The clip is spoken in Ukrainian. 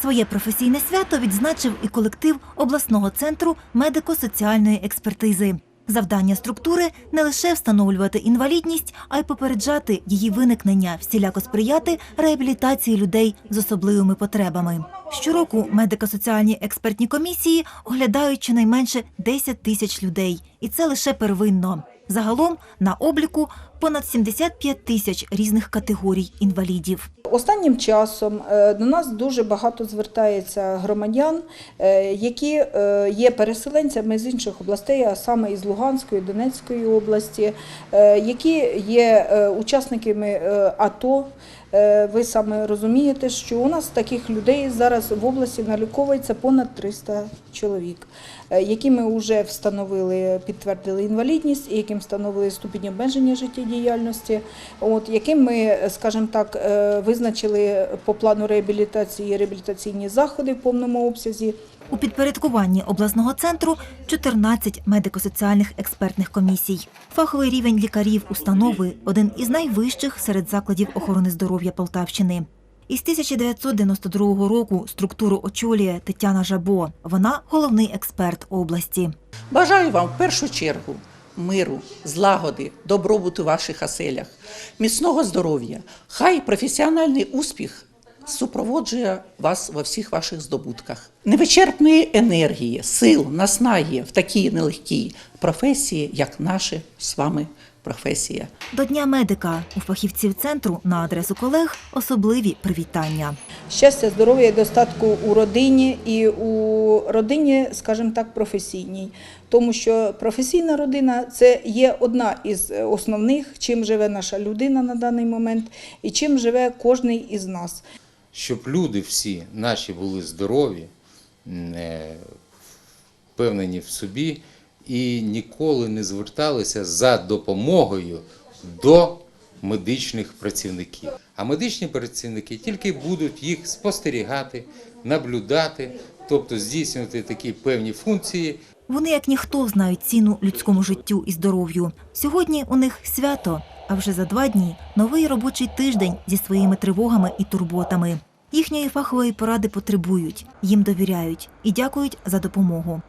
Своє професійне свято відзначив і колектив обласного центру медико-соціальної експертизи. Завдання структури не лише встановлювати інвалідність, а й попереджати її виникнення, всіляко сприяти реабілітації людей з особливими потребами. Щороку медико-соціальні експертні комісії оглядають щонайменше 10 тисяч людей, і це лише первинно. Загалом на обліку понад 75 тисяч різних категорій інвалідів. Останнім часом е, до нас дуже багато звертається громадян, е, які е, є переселенцями з інших областей, а саме із Луганської, Донецької області, які є учасниками АТО. Ви саме розумієте, що у нас таких людей зараз в області наліковується понад 300 чоловік, які ми вже встановили, підтвердили інвалідність, і яким встановили ступінь обмеження життєдіяльності, от яким ми, скажімо так, е, визначили по плану реабілітації реабілітаційні заходи в повному обсязі. У підпорядкуванні обласного центру 14 медико-соціальних експертних комісій. Фаховий рівень лікарів установи один із найвищих серед закладів охорони здоров'я Полтавщини. Із 1992 року структуру очолює Тетяна Жабо. Вона головний експерт області. Бажаю вам в першу чергу миру, злагоди, добробуту в ваших оселях, міцного здоров'я. Хай професіональний успіх супроводжує вас во всіх ваших здобутках. Невичерпної енергії, сил, наснаги в такій нелегкій професії, як наша з вами професія. До Дня медика у фахівців центру на адресу колег особливі привітання. Щастя, здоров'я і достатку у родині і у родині, скажімо так, професійній. Тому що професійна родина це є одна із основних, чим живе наша людина на даний момент і чим живе кожний із нас. щоб люди всі наші були здорові, впевнені в собі і ніколи не зверталися за допомогою до медичних працівників. А медичні працівники тільки будуть їх спостерігати, наблюдати, тобто здійснювати такі певні функції, Вони, як ніхто, знають ціну людському життю і здоров'ю. Сьогодні у них свято, а вже за два дні новий робочий тиждень зі своїми тривогами і турботами. Їхньої фахової поради потребують, їм довіряють і дякують за допомогу.